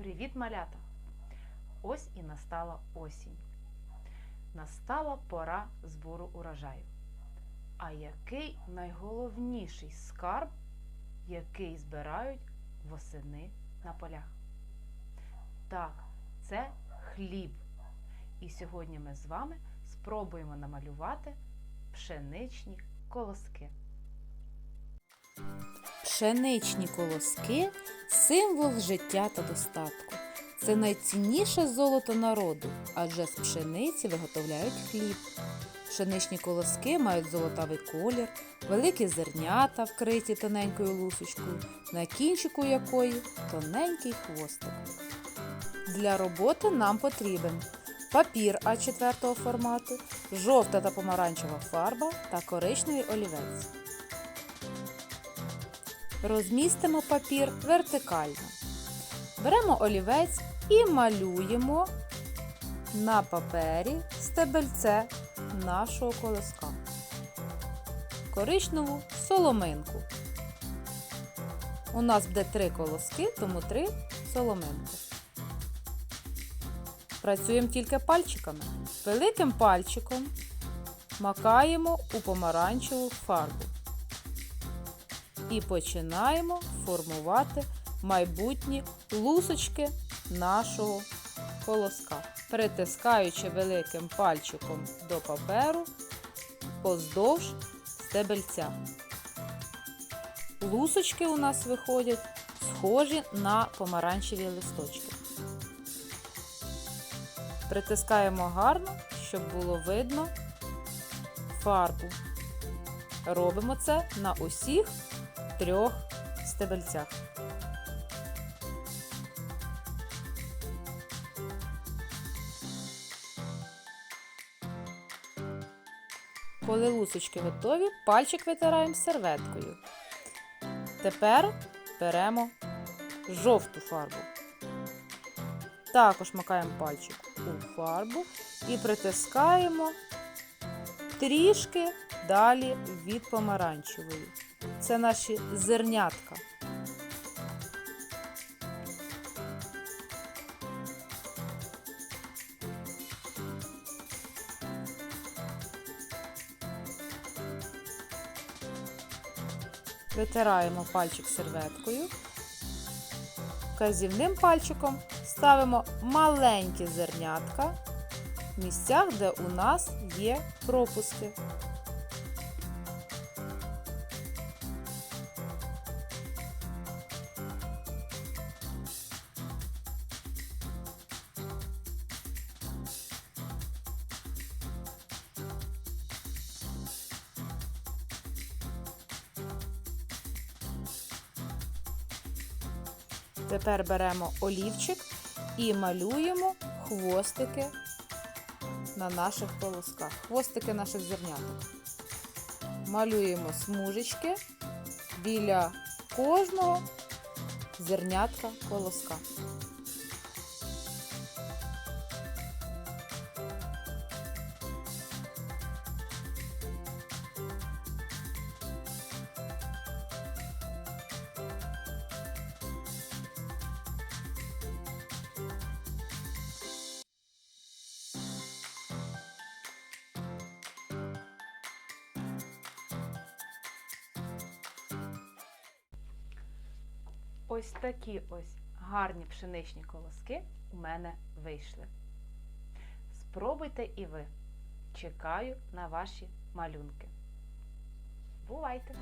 Привіт, малята! Ось і настала осінь. Настала пора збору урожаю. А який найголовніший скарб, який збирають восени на полях? Так, це хліб. І сьогодні ми з вами спробуємо намалювати пшеничні колоски. Пшеничні колоски символ життя та достатку. Це найцінніше золото народу, адже з пшениці виготовляють хліб. Пшеничні колоски мають золотавий колір, великі зернята, вкриті тоненькою лусочкою, на кінчику якої тоненький хвостик. Для роботи нам потрібен папір А4 формату, жовта та помаранчева фарба та коричневий олівець. Розмістимо папір вертикально. Беремо олівець і малюємо на папері стебельце нашого колоска. Коричневу соломинку. У нас буде три колоски, тому три соломинки. Працюємо тільки пальчиками. Великим пальчиком макаємо у помаранчеву фарбу і починаємо формувати майбутні лусочки нашого колоска, притискаючи великим пальчиком до паперу поздовж стебельця. Лусочки у нас виходять схожі на помаранчеві листочки. Притискаємо гарно, щоб було видно фарбу. Робимо це на усіх трьох стебельцях. Коли лусочки готові, пальчик витираємо серветкою. Тепер беремо жовту фарбу. Також макаємо пальчик у фарбу і притискаємо трішки далі від помаранчевої. Це наші зернятка. Витираємо пальчик серветкою. Казівним пальчиком ставимо маленькі зернятка в місцях, де у нас є пропуски. Тепер беремо олівчик і малюємо хвостики на наших колосках. Хвостики наших зерняток. Малюємо смужечки біля кожного зернятка колоска. Ось такі ось гарні пшеничні колоски у мене вийшли. Спробуйте і ви. Чекаю на ваші малюнки. Бувайте!